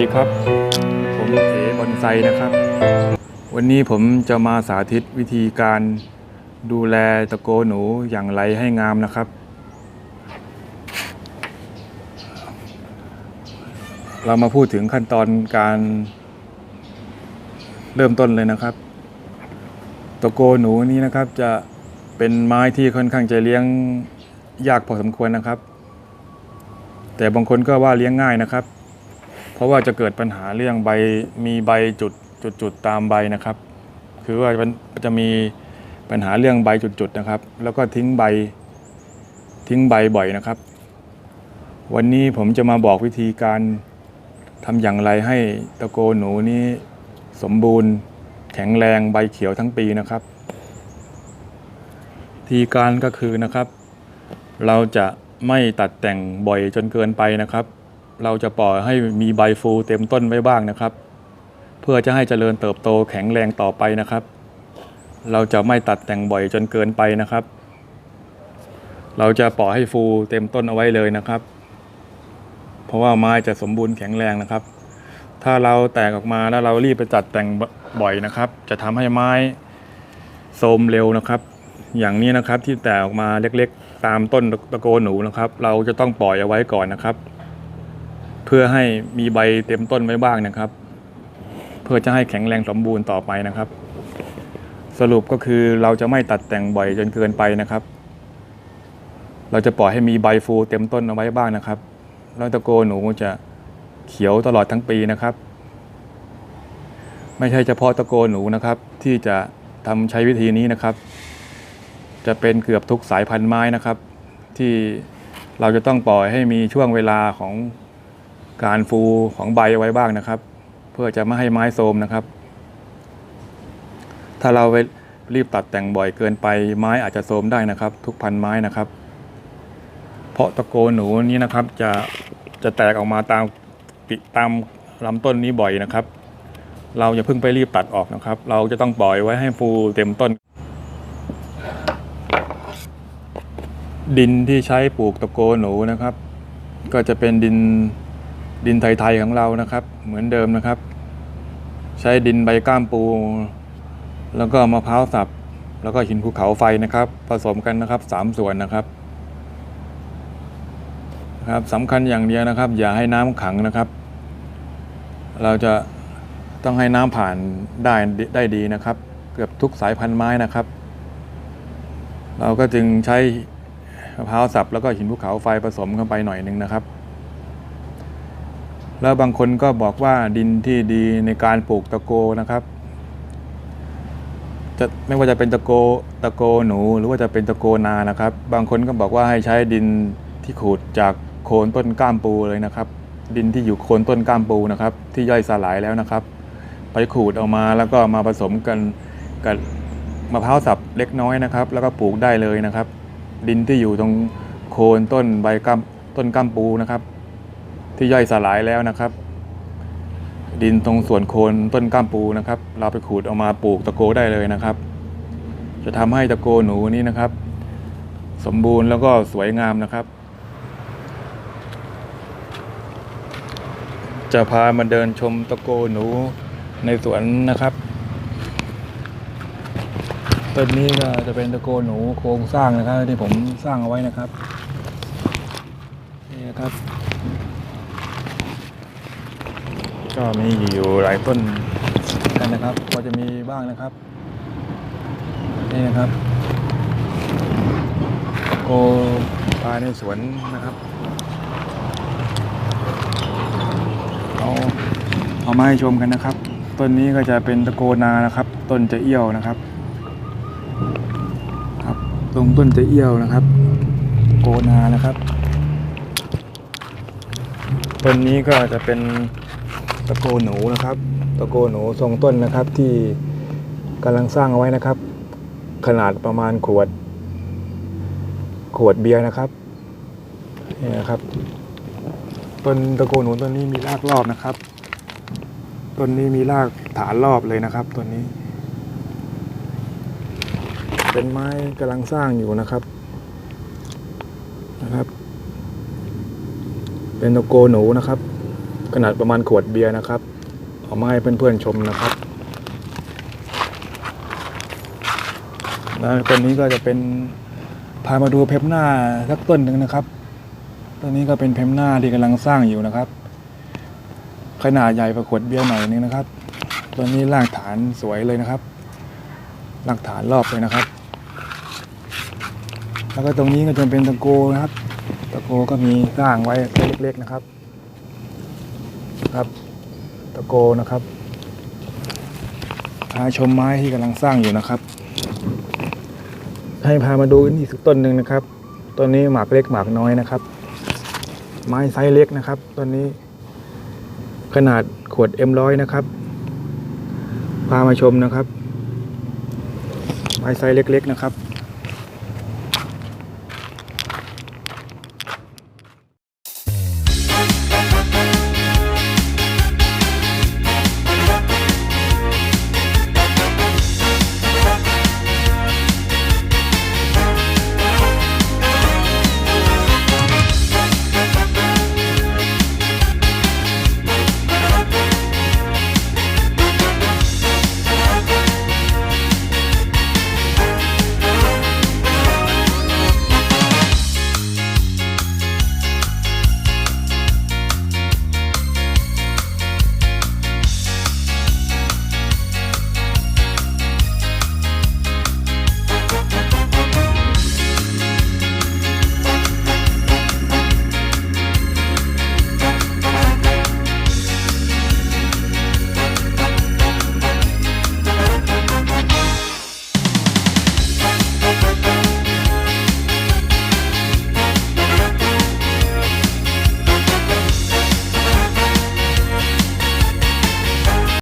ดีครับ ผมเอ๋บอนไซนะครับ วันนี้ผมจะมาสาธิตวิธีการดูแลตะโกหนูอย่างไรให้งามนะครับ เรามาพูดถึงขั้นตอนการเริ่มต้นเลยนะครับ ตะโกหนูนี้นะครับจะเป็นไม้ที่ค่อนข้างจะเลี้ยงยากพอสมควรนะครับ แต่บางคนก็ว่าเลี้ยงง่ายนะครับ เพราะว่าจะเกิดปัญหาเรื่องใบมีใบจุดจุดจุดตามใบนะครับ คือว่าจะมีปัญหาเรื่องใบจุดจุดนะครับ แล้วก็ทิ้งใบทิ้งใบบ่อยนะครับ วันนี้ผมจะมาบอกวิธีการทำอย่างไรให้ตะโกหนูนี้สมบูรณ์แข็งแรงใบเขียวทั้งปีนะครับ ทีการก็คือนะครับ เราจะไม่ตัดแต่งบ่อยจนเกินไปนะครับ เราจะปล่อยให้มีใบฟูเต็มต้นไว้บ้างนะครับ เพื่อจะให้เจริญเติบโตแข็งแรงต่อไปนะครับ เราจะไม่ตัดแต่งบ่อยจนเกินไปนะครับ เราจะปล่อยให้ฟูเต็มต้นเอาไว้เลยนะครับ เพราะว่าไม้จะสมบูรณ์แข็งแรงนะครับ ถ้าเราแตกออกมาแล้วเรารีบไปตัดแต่งบ่อยนะครับ จะทำให้ไม้โทรมเร็วนะครับ อย่างนี้นะครับที่แตกออกมาเล็กๆ ตามต้นตะโกนหนูนะครับ เราจะต้องปล่อยเอาไว้ก่อนนะครับ เพื่อให้มีใบเต็มต้นไว้บ้างนะครับ เพื่อจะให้แข็งแรงสมบูรณ์ต่อไปนะครับ สรุปก็คือเราจะไม่ตัดแต่งบ่อยจนเกินไปนะครับ เราจะปล่อยให้มีใบฟูเต็มต้นเอาไว้บ้างนะครับ แล้วตะโกหนูจะเขียวตลอดทั้งปีนะครับ ไม่ใช่เฉพาะตะโกหนูนะครับ ที่จะทำใช้วิธีนี้นะครับ จะเป็นเกือบทุกสายพันธุ์ไม้นะครับ ที่เราจะต้องปล่อยให้มีช่วงเวลาของ การฟูของใบเอาไว้บ้างนะครับ เพื่อจะไม่ให้ไม้โทรมนะครับ ถ้าเราไปรีบตัดแต่งบ่อยเกินไปไม้อาจจะโทรมได้นะครับ ทุกพันธุ์ไม้นะครับ เพราะตะโกนหนูนี้นะครับ จะจะแตกออกมาตามปิตามลำต้นนี้บ่อยนะครับ เราอย่าเพิ่งไปรีบตัดออกนะครับ เราจะต้องปล่อยไว้ให้ฟูเต็มต้น ดินที่ใช้ปลูกตะโกหนูนะครับ ก็จะเป็นดิน ดินไทยๆของเรานะครับ เหมือนเดิมนะครับ ใช้ดินใบก้ามปู แล้วก็มะพร้าวสับ แล้วก็หินภูเขาไฟนะครับ ผสมกันนะครับสามส่วนนะครับครับสำคัญอย่างเดียวนะครับ อย่าให้น้ำขังนะครับ เราจะต้องให้น้ำผ่านได้ได้ดีนะครับ เกือบทุกสายพันธุ์ไม้นะครับ เราก็จึงใช้มะพร้าวสับแล้วก็หินภูเขาไฟผสมเข้าไปหน่อยหนึ่งนะครับ แล้วบางคนก็บอกว่าดินที่ดีในการปลูกตะโกนะครับจะไม่ว่าจะเป็นตะโกตะโกหนูหรือว่าจะเป็นตะโกนานะครับ บางคนก็บอกว่าให้ใช้ดินที่ขูดจากโคนต้นก้ามปูเลยนะครับ ดินที่อยู่โคนต้นก้ามปูนะครับ ที่ย่อยสลายแล้วนะครับ ไปขูดออกมาแล้วก็มาผสมกันกับมะพร้าวสับเล็กน้อยนะครับ แล้วก็ปลูกได้เลยนะครับ ดินที่อยู่ตรงโคนต้นใบก้ามต้นก้ามปูนะครับ ที่ย่อยสลายแล้วนะครับ ดินตรงส่วนโคนต้นก้ามปูนะครับ เราไปขูดเอามาปลูกตะโกได้เลยนะครับ จะทำให้ตะโกหนูนี้นะครับ สมบูรณ์แล้วก็สวยงามนะครับ จะพามาเดินชมตะโกหนูในสวนนะครับต้นนี้ก็จะเป็นตะโกหนูโครงสร้างนะครับที่ผมสร้างเอาไว้นะครับนี่นะครับ ก็มีอยู่หลายต้นกันนะครับก็จะมีบ้างนะครับ นี่นะครับโกภาในสวนนะครับเอาเอามาให้ชมกันนะครับ ต้นนี้ก็จะเป็นตะโกนานะครับ ต้นจะเอี้ยวนะครับ ครับ ตรงต้นจะเอี้ยวนะครับ โกนานะครับ ต้นนี้ก็จะเป็น ตะโกหนูนะครับ ตะโกหนูทรงต้นนะครับที่กำลังสร้างเอาไว้นะครับ ขนาดประมาณขวด ขวดเบียร์นะครับนี่นะครับ ต้นตะโกหนูต้นนี้มีรากรอบนะครับ ต้นนี้มีรากฐานรอบเลยนะครับต้นนี้ เป็นไม้กำลังสร้างอยู่นะครับนะครับ เป็นตะโกหนูนะครับ ขนาดประมาณขวดเบียร์นะครับ เอามาให้เพื่อนๆชมนะครับแล้วต้นนี้ก็จะเป็นพามาดูเพมหน้าสักต้นหนึ่งนะครับต้นนี้ก็เป็นเพมหน้าที่กำลังสร้างอยู่นะครับ ขนาดใหญ่ประขวดเบียร์หน่อยนึงนะครับต้นนี้รากฐานสวยเลยนะครับรากฐานรอบเลยนะครับ แล้วก็ตรงนี้ก็จะเป็นตะโกนะครับ ตะโกก็มีสร้างไว้เล็กๆนะครับ ครับ ตะโกนะครับพาชมไม้ที่กำลังสร้างอยู่นะครับ ให้พามาดูนี่สักต้นหนึ่งนะครับต้นนี้หมากเล็กหมากน้อยนะครับ ไม้ไซส์เล็กนะครับต้นนี้ขนาดขวด M100 นะครับ พามาชมนะครับ ไม้ไซส์เล็กๆนะครับ